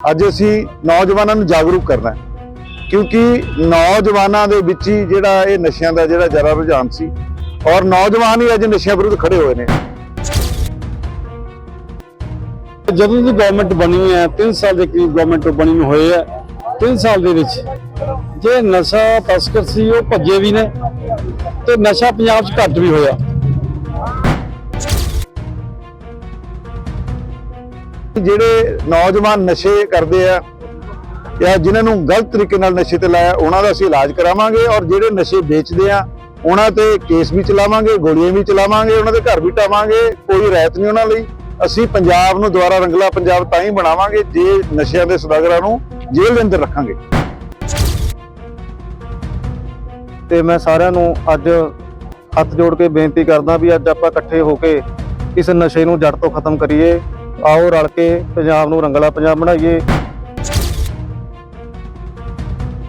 ਅੱਜ ਅਸੀਂ ਨੌਜਵਾਨਾਂ ਨੂੰ ਜਾਗਰੂਕ ਕਰਨਾ ਹੈ। ਕਿਉਂਕਿ ਨੌਜਵਾਨਾਂ ਦੇ ਵਿੱਚ ਹੀ ਜਿਹੜਾ ਇਹ ਨਸ਼ਿਆਂ ਦਾ ਜਿਹੜਾ ਜ਼ਰਾ ਰੁਝਾਨ ਸੀ ਔਰ ਨੌਜਵਾਨ ਹੀ ਅੱਜ ਨਸ਼ਿਆਂ ਵਿਰੁੱਧ ਖੜੇ ਹੋਏ ਨੇ। ਜਦੋਂ ਦੀ ਗਵਰਨਮੈਂਟ ਬਣੀ ਹੈ 3 ਸਾਲ ਦੇ ਕਰੀਬ ਗਵਰਨਮੈਂਟ ਬਣੀ ਨੂੰ ਹੋਏ ਹੈ 3 ਸਾਲ ਦੇ ਵਿੱਚ ਜੇ ਨਸ਼ਾ ਤਸਕਰ ਸੀ, ਉਹ ਭੱਜੇ ਵੀ ਨੇ ਤੇ ਨਸ਼ਾ ਪੰਜਾਬ 'ਚ ਘੱਟ ਵੀ ਹੋਇਆ। ਜਿਹੜੇ ਨੌਜਵਾਨ ਨਸ਼ੇ ਕਰਦੇ ਆ ਜਾਂ ਜਿਨ੍ਹਾਂ ਨੂੰ ਗਲਤ ਤਰੀਕੇ ਨਾਲ ਨਸ਼ੇ ਤੇ ਲਾਇਆ, ਉਹਨਾਂ ਦਾ ਅਸੀਂ ਇਲਾਜ ਕਰਾਵਾਂਗੇ ਔਰ ਜਿਹੜੇ ਨਸ਼ੇ ਵੇਚਦੇ ਆ, ਉਹਨਾਂ ਤੇ ਕੇਸ ਵੀ ਚਲਾਵਾਂਗੇ, ਗੋਲੀਆਂ ਵੀ ਚਲਾਵਾਂਗੇ, ਉਹਨਾਂ ਦੇ ਘਰ ਵੀ ਟਾਵਾਂਗੇ ਕੋਈ ਰਹਿਤ ਨਹੀਂ ਉਹਨਾਂ ਲਈ। ਅਸੀਂ ਪੰਜਾਬ ਨੂੰ ਦੁਆਰਾ ਰੰਗਲਾ ਪੰਜਾਬ ਤਾਂ ਹੀ ਬਣਾਵਾਂਗੇ, ਜੇ ਨਸ਼ਿਆਂ ਦੇ ਸਦਾਗਰਾਂ ਨੂੰ ਜੇਲ੍ਹ ਦੇ ਅੰਦਰ ਰੱਖਾਂਗੇ। ਤੇ ਮੈਂ ਸਾਰਿਆਂ ਨੂੰ ਅੱਜ ਹੱਥ ਜੋੜ ਕੇ ਬੇਨਤੀ ਕਰਦਾ ਵੀ ਅੱਜ ਆਪਾਂ ਇਕੱਠੇ ਹੋ ਕੇ ਇਸ ਨਸ਼ੇ ਨੂੰ ਜੜ ਤੋਂ ਖਤਮ ਕਰੀਏ। ਆਓ ਰਲ ਕੇ ਪੰਜਾਬ ਨੂੰ ਰੰਗਲਾ ਪੰਜਾਬ ਬਣਾਈਏ।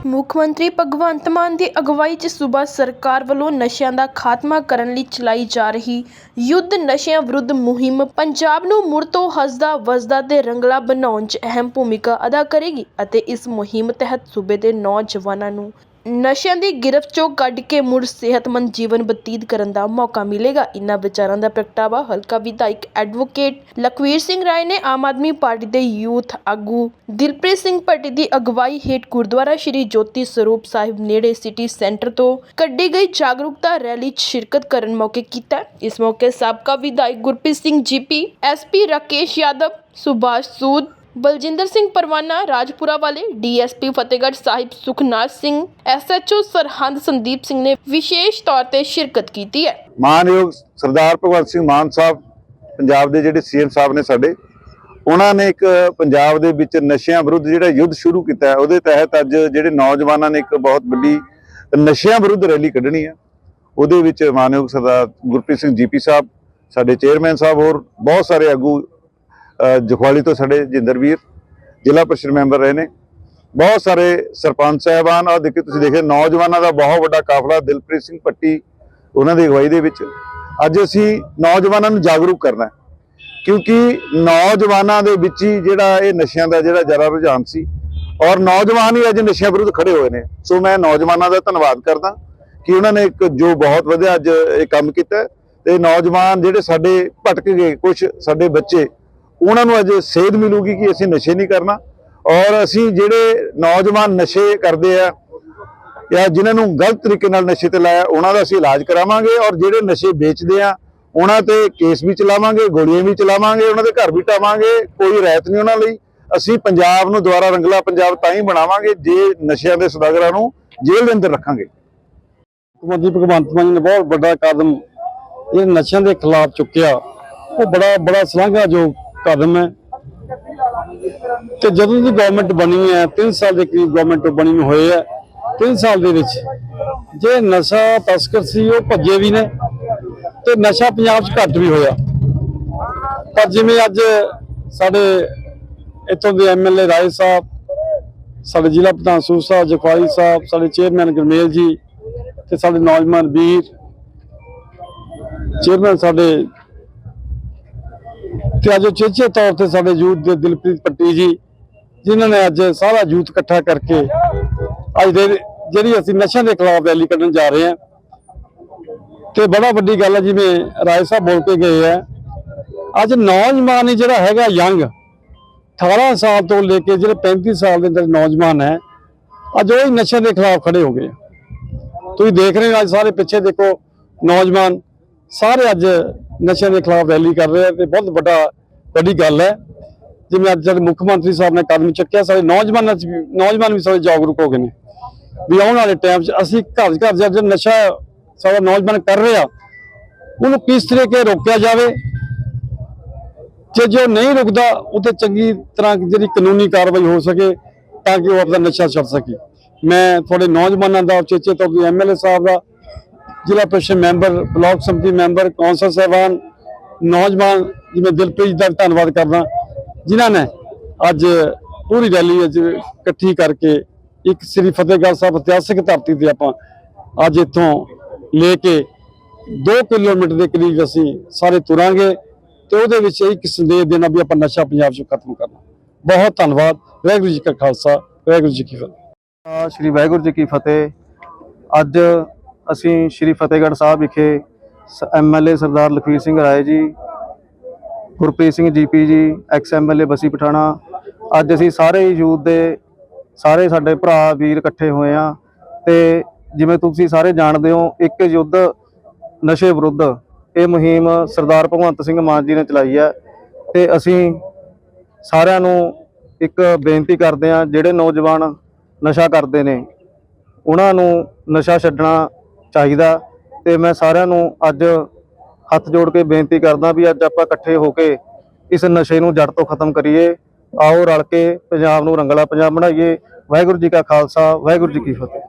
ਮੁੱਖ ਮੰਤਰੀ ਭਗਵੰਤ ਮਾਨ ਦੀ ਅਗਵਾਈ 'ਚ ਸੂਬਾ ਸਰਕਾਰ ਵੱਲੋਂ ਨਸ਼ਿਆਂ ਦਾ ਖਾਤਮਾ ਕਰਨ ਲਈ ਚਲਾਈ ਜਾ ਰਹੀ ਯੁੱਧ ਨਸ਼ਿਆਂ ਵਿਰੁੱਧ ਮੁਹਿੰਮ, ਪੰਜਾਬ ਨੂੰ ਮੁੜ ਤੋਂ ਹੱਸਦਾ ਵਸਦਾ ਤੇ ਰੰਗਲਾ ਬਣਾਉਣ 'ਚ ਅਹਿਮ ਭੂਮਿਕਾ ਅਦਾ ਕਰੇਗੀ ਅਤੇ ਇਸ ਮੁਹਿੰਮ ਤਹਿਤ ਸੂਬੇ ਦੇ ਨੌਜਵਾਨਾਂ ਨੂੰ ਨਸ਼ਿਆਂ ਦੀ ਗਿਰਫਤ 'ਚੋਂ ਕੱਢ ਕੇ ਮੁੜ ਸਿਹਤਮੰਦ ਜੀਵਨ ਬਤੀਤ ਕਰਨ ਦਾ ਮੌਕਾ ਮਿਲੇਗਾ। ਇਨ੍ਹਾਂ ਵਿਚਾਰਾਂ ਦਾ ਪ੍ਰਗਟਾਵਾ ਹਲਕਾ ਵਿਧਾਇਕ ਐਡਵੋਕੇਟ ਲਖਵੀਰ ਸਿੰਘ ਰਾਏ ਨੇ ਆਮ ਆਦਮੀ ਪਾਰਟੀ ਦੇ ਯੂਥ ਆਗੂ ਦਿਲਪ੍ਰੀਤ ਸਿੰਘ ਭੱਟੀ ਦੀ ਅਗਵਾਈ ਹੇਠ ਗੁਰਦੁਆਰਾ ਸ਼੍ਰੀ ਜੋਤੀ ਸਰੂਪ ਸਾਹਿਬ ਨੇੜੇ ਸਿਟੀ ਸੈਂਟਰ ਤੋਂ ਕੱਢੀ ਗਈ ਜਾਗਰੂਕਤਾ ਰੈਲੀ 'ਚ ਸ਼ਿਰਕਤ ਕਰਨ ਮੌਕੇ ਕੀਤਾ। ਇਸ ਮੌਕੇ ਸਾਬਕਾ ਵਿਧਾਇਕ ਗੁਰਪ੍ਰੀਤ ਸਿੰਘ ਜੀਪੀ ਐਸਪੀ ਰਾਕੇਸ਼ ਯਾਦਵ, ਸੁਭਾਸ਼ ਸੂਦ ਬਲਜਿੰਦਰ ਸਿੰਘ ਪਰਵਾਨਾ, ਰਾਜਪੁਰਾ ਵਾਲੇ ਡੀਐਸਪੀ ਫਤਿਹਗੜ੍ਹ ਸਾਹਿਬ ਸੁਖਨਾਥ ਸਿੰਘ, ਐਸਐਚਓ ਸਰਹੰਦ ਸੰਦੀਪ ਸਿੰਘ ਨੇ ਵਿਸ਼ੇਸ਼ ਤੌਰ ਤੇ ਸ਼ਿਰਕਤ ਕੀਤੀ ਹੈ। ਮਾਨਯੋਗ ਸਰਦਾਰ ਭਗਵੰਤ ਸਿੰਘ ਮਾਨ ਸਾਹਿਬ, ਪੰਜਾਬ ਦੇ ਜਿਹੜੇ ਸੀਐਮ ਸਾਹਿਬ ਨੇ ਸਾਡੇ, ਉਹਨਾਂ ਨੇ ਇੱਕ ਪੰਜਾਬ ਦੇ ਵਿੱਚ ਨਸ਼ਿਆਂ ਵਿਰੁੱਧ ਜਿਹੜਾ ਯੁੱਧ ਸ਼ੁਰੂ ਕੀਤਾ ਉਹਦੇ ਤਹਿਤ ਅੱਜ ਜਿਹੜੇ ਨੌਜਵਾਨਾਂ ਨੇ ਇੱਕ ਬਹੁਤ ਵੱਡੀ ਨਸ਼ਿਆਂ ਵਿਰੁੱਧ ਰੈਲੀ ਕੱਢਣੀ ਹੈ। ਉਹਦੇ ਵਿੱਚ ਮਾਨਯੋਗ ਸਰਦਾਰ ਗੁਰਪ੍ਰੀਤ ਸਿੰਘ ਜੀਪੀ ਸਾਹਿਬ, ਸਾਡੇ ਚੇਅਰਮੈਨ ਸਾਹਿਬ ਹੋਰ ਬਹੁਤ ਸਾਰੇ ਆਗੂ ਜਖਵਾਲੀ ਤੋਂ ਸਾਡੇ ਜਿੰਦਰਵੀਰ ਜ਼ਿਲ੍ਹਾ ਪ੍ਰੀਸ਼ਦ ਮੈਂਬਰ ਰਹੇ ਨੇ। ਬਹੁਤ ਸਾਰੇ ਸਰਪੰਚ ਸਾਹਿਬਾਨ ਆ ਦੇਖੇ ਤੁਸੀਂ ਦੇਖੇ ਨੌਜਵਾਨਾਂ ਦਾ ਬਹੁਤ ਵੱਡਾ ਕਾਫਲਾ ਦਿਲਪ੍ਰੀਤ ਸਿੰਘ ਪੱਟੀ ਉਹਨਾਂ ਦੀ ਅਗਵਾਈ ਦੇ ਵਿੱਚ। ਅੱਜ ਅਸੀਂ ਨੌਜਵਾਨਾਂ ਨੂੰ ਜਾਗਰੂਕ ਕਰਨਾ ਕਿਉਂਕਿ ਨੌਜਵਾਨਾਂ ਦੇ ਵਿੱਚ ਹੀ ਜਿਹੜਾ ਇਹ ਨਸ਼ਿਆਂ ਦਾ ਜਿਹੜਾ ਜ਼ਿਆਦਾ ਰੁਝਾਨ ਸੀ, ਔਰ ਨੌਜਵਾਨ ਹੀ ਅੱਜ ਨਸ਼ਿਆਂ ਵਿਰੁੱਧ ਖੜੇ ਹੋਏ ਨੇ। ਸੋ ਮੈਂ ਨੌਜਵਾਨਾਂ ਦਾ ਧੰਨਵਾਦ ਕਰਦਾ ਕਿ ਉਹਨਾਂ ਨੇ ਇੱਕ ਜੋ ਬਹੁਤ ਵਧੀਆ ਅੱਜ ਇਹ ਕੰਮ ਕੀਤਾ ਹੈ, ਤੇ ਨੌਜਵਾਨ ਜਿਹੜੇ ਸਾਡੇ ਭਟਕ ਗਏ ਕੁਝ ਸਾਡੇ ਬੱਚੇ ਉਹਨਾਂ ਨੂੰ ਅੱਜ ਸੇਧ ਮਿਲੂਗੀ ਕਿ ਅਸੀਂ ਨਸ਼ੇ ਨਹੀਂ ਕਰਨਾ। ਔਰ ਅਸੀਂ ਜਿਹੜੇ ਨੌਜਵਾਨ ਨਸ਼ੇ ਕਰਦੇ ਆ ਜਾਂ ਜਿਨ੍ਹਾਂ ਨੂੰ ਗਲਤ ਤਰੀਕੇ ਨਾਲ ਨਸ਼ੇ ਤੇ ਲਾਇਆ, ਉਹਨਾਂ ਦਾ ਅਸੀਂ ਇਲਾਜ ਕਰਾਵਾਂਗੇ। ਔਰ ਜਿਹੜੇ ਨਸ਼ੇ ਵੇਚਦੇ ਆ, ਉਹਨਾਂ ਤੇ ਕੇਸ ਵੀ ਚਲਾਵਾਂਗੇ, ਗੋਲੀਆਂ ਵੀ ਚਲਾਵਾਂਗੇ, ਉਹਨਾਂ ਦੇ ਘਰ ਵੀ ਟਾਵਾਂਗੇ ਕੋਈ ਰਹਿਤ ਨਹੀਂ ਉਹਨਾਂ ਲਈ। ਅਸੀਂ ਪੰਜਾਬ ਨੂੰ ਦੁਬਾਰਾ ਰੰਗਲਾ ਪੰਜਾਬ ਤਾਂ ਹੀ ਬਣਾਵਾਂਗੇ, ਜੇ ਨਸ਼ਿਆਂ ਦੇ ਸਦਾਗਰਾਂ ਨੂੰ ਜੇਲ੍ਹ ਦੇ ਅੰਦਰ ਰੱਖਾਂਗੇ। ਮੁੱਖ ਮੰਤਰੀ ਭਗਵੰਤ ਮਾਨ ਨੇ ਬਹੁਤ ਵੱਡਾ ਕਦਮ, ਇਹ ਨਸ਼ਿਆਂ ਦੇ ਖਿਲਾਫ ਚੁੱਕਿਆ। ਉਹ ਬੜਾ ਬੜਾ ਸ਼ਲਾਘਾਯੋਗ ਕਦਮ ਹੈ। ਤੇ ਜਦੋਂ ਦੀ ਗਵਰਨਮੈਂਟ ਬਣੀ ਹੈ 3 ਸਾਲ ਦੇ ਕਰੀਬ ਗਵਰਨਮੈਂਟ ਬਣੀ ਨੂੰ ਹੋਏ ਹੈ 3 ਸਾਲ ਦੇ ਵਿੱਚ ਜੇ ਨਸ਼ਾ ਤਸਕਰ ਸੀ, ਉਹ ਭੱਜੇ ਵੀ ਨੇ ਤੇ ਨਸ਼ਾ ਪੰਜਾਬ 'ਚ ਘੱਟ ਵੀ ਹੋਇਆ। ਪਰ ਜਿਵੇਂ ਅੱਜ ਸਾਡੇ ਇੱਥੋਂ ਦੇ ਐਮਐਲਏ ਰਾਏ ਸਾਹਿਬ, ਸਾਡੇ ਜ਼ਿਲ੍ਹਾ ਪ੍ਰਧਾਨ ਸੂਰ ਸਾਹਿਬ ਜਖਵਾਲੀ ਸਾਹਿਬ, ਸਾਡੇ ਚੇਅਰਮੈਨ ਗੁਰਮੇਲ ਜੀ ਤੇ ਸਾਡੇ ਨੌਜਵਾਨ ਵੀਰ, ਚੇਅਰਮੈਨ ਸਾਡੇ ਤੇ ਅੱਜ ਚੇਚੇ ਤੌਰ ਤੇ ਸਾਡੇ ਯੂਥ ਦੇ ਦਿਲਪ੍ਰੀਤ ਪੱਟੀ ਜੀ, ਜਿਨ੍ਹਾਂ ਨੇ ਅੱਜ ਸਾਰਾ ਯੂਥ ਇਕੱਠਾ ਕਰਕੇ ਅੱਜ ਦੇ ਜਿਹੜੀ ਅਸੀਂ ਨਸ਼ਿਆਂ ਦੇ ਖਿਲਾਫ ਰੈਲੀ ਕੱਢਣ ਜਾ ਰਹੇ ਹਾਂ। ਤੇ ਬੜਾ ਵੱਡੀ ਗੱਲ ਹੈ ਜਿਵੇਂ ਰਾਏ ਸਾਹਿਬ ਬੋਲ ਕੇ ਗਏ ਹੈ ਅੱਜ ਨੌਜਵਾਨ ਹੀ ਜਿਹੜਾ ਹੈਗਾ ਯੰਗ 18 ਸਾਲ ਤੋਂ ਲੈ ਕੇ ਜਿਹੜੇ 35 ਸਾਲ ਦੇ ਅੰਦਰ ਨੌਜਵਾਨ ਹੈ, ਅੱਜ ਉਹ ਹੀ ਨਸ਼ਿਆਂ ਦੇ ਖਿਲਾਫ ਖੜੇ ਹੋ ਗਏ ਤੁਸੀਂ ਦੇਖ ਰਹੇ ਹੋ, ਅੱਜ ਸਾਰੇ ਪਿੱਛੇ ਦੇਖੋ ਨੌਜਵਾਨ ਸਾਰੇ ਅੱਜ ਨਸ਼ਿਆਂ ਦੇ ਖਿਲਾਫ ਰੈਲੀ ਕਰ ਰਹੇ ਆ ਤੇ ਬਹੁਤ ਵੱਡਾ, ਵੱਡੀ ਗੱਲ ਹੈ। ਜਿਵੇਂ ਅੱਜ ਸਾਡੇ ਮੁੱਖ ਮੰਤਰੀ ਸਾਹਿਬ ਨੇ ਕਦਮ ਚੁੱਕਿਆ ਸਾਰੇ ਨੌਜਵਾਨਾਂ ਚ ਵੀ, ਨੌਜਵਾਨ ਵੀ ਸਾਰੇ ਜਾਗਰੂਕ ਹੋ ਗਏ ਨੇ। ਵੀ ਆਉਣ ਵਾਲੇ ਟਾਈਮ 'ਚ ਅਸੀਂ ਘਰ ਘਰ ਜਾ ਨਸ਼ਾ ਸਾਡਾ ਨੌਜਵਾਨ ਕਰ ਰਿਹਾ, ਉਹਨੂੰ ਕਿਸ ਤਰੀਕੇ ਰੋਕਿਆ ਜਾਵੇ? ਜੇ ਜੋ ਨਹੀਂ ਰੁਕਦਾ, ਉਹ ਤੇ ਚੰਗੀ ਤਰ੍ਹਾਂ ਜਿਹੜੀ ਕਾਨੂੰਨੀ ਕਾਰਵਾਈ ਹੋ ਸਕੇ ਤਾਂ ਕਿ ਉਹ ਆਪਣਾ ਨਸ਼ਾ ਛੱਡ ਸਕੇ। ਮੈਂ ਤੁਹਾਡੇ ਨੌਜਵਾਨਾਂ ਦਾ, ਚੇਚੇ ਤੌਰ ਤੇ ਐਮਐਲਏ ਸਾਹਿਬ ਦਾ ਜ਼ਿਲ੍ਹਾ ਪ੍ਰੀਸ਼ਦ ਮੈਂਬਰ, ਬਲਾਕ ਸੰਮਤੀ ਮੈਂਬਰ, ਕੌਂਸਲ ਸਾਹਿਬਾਨ, ਨੌਜਵਾਨ, ਜਿਵੇਂ ਦਿਲਪ੍ਰੀਤ ਦਾ ਧੰਨਵਾਦ ਕਰਦਾ। ਜਿਨ੍ਹਾਂ ਨੇ ਅੱਜ ਪੂਰੀ ਰੈਲੀ ਅੱਜ ਇਕੱਠੀ ਕਰਕੇ ਇੱਕ ਸ੍ਰੀ ਫਤਿਹਗੜ੍ਹ ਸਾਹਿਬ ਇਤਿਹਾਸਿਕ ਧਰਤੀ ਤੇ ਆਪਾਂ ਅੱਜ ਇੱਥੋਂ ਲੈ ਕੇ 2 ਕਿਲੋਮੀਟਰ ਦੇ ਕਰੀਬ ਅਸੀਂ ਸਾਰੇ ਤੁਰਾਂਗੇ ਤੇ ਉਹਦੇ ਵਿੱਚ ਇੱਕ ਸੰਦੇਸ਼ ਦੇਣਾ ਵੀ ਆਪਾਂ ਨਸ਼ਾ ਪੰਜਾਬ 'ਚੋਂ ਖਤਮ ਕਰਨਾ। ਬਹੁਤ ਧੰਨਵਾਦ। ਵਾਹਿਗੁਰੂ ਜੀ ਕਾ ਖਾਲਸਾ, ਵਾਹਿਗੁਰੂ ਜੀ ਕੀ ਫਤਿਹ। ਸ਼੍ਰੀ ਵਾਹਿਗੁਰੂ ਜੀ ਕੀ ਫਤਿਹ ਅੱਜ ਅਸੀਂ ਸ਼੍ਰੀ ਫਤਿਹਗੜ੍ਹ ਸਾਹਿਬ ਵਿਖੇ MLA Sardar Lakhvir Singh Rai ji, Gurpreet Singh GP ji, ex MLA Bassi Pathana, ਅੱਜ ਅਸੀਂ ਸਾਰੇ ਯੂਥ ਦੇ ਸਾਰੇ ਸਾਡੇ ਭਰਾ ਵੀਰ ਇਕੱਠੇ ਹੋਏ ਆ ਤੇ ਜਿਵੇਂ ਤੁਸੀਂ ਸਾਰੇ ਜਾਣਦੇ ਹੋ, ਇੱਕ ਯੁੱਧ ਨਸ਼ੇ ਵਿਰੁੱਧ ਇਹ ਮੁਹਿੰਮ ਸਰਦਾਰ ਭਗਵੰਤ ਸਿੰਘ ਮਾਨ ਜੀ ਨੇ ਚਲਾਈ ਹੈ ਤੇ ਅਸੀਂ ਸਾਰਿਆਂ ਨੂੰ ਇੱਕ ਬੇਨਤੀ ਕਰਦੇ ਆ ਜਿਹੜੇ ਨੌਜਵਾਨ ਨਸ਼ਾ ਕਰਦੇ ਨੇ, ਉਹਨਾਂ ਨੂੰ ਨਸ਼ਾ ਛੱਡਣਾ ਚਾਹੀਦਾ। ਤੇ ਮੈਂ ਸਾਰਿਆਂ ਨੂੰ ਅੱਜ ਹੱਥ ਜੋੜ ਕੇ ਬੇਨਤੀ ਕਰਦਾ ਵੀ ਅੱਜ ਆਪਾਂ ਇਕੱਠੇ ਹੋ ਕੇ ਇਸ ਨਸ਼ੇ ਨੂੰ ਜੜ ਤੋਂ ਖਤਮ ਕਰੀਏ। ਆਓ ਰਲ ਕੇ ਪੰਜਾਬ ਨੂੰ ਰੰਗਲਾ ਪੰਜਾਬ ਬਣਾਈਏ। ਵਾਹਿਗੁਰੂ ਜੀ ਕਾ ਖਾਲਸਾ, ਵਾਹਿਗੁਰੂ ਜੀ ਕੀ ਫਤਿਹ।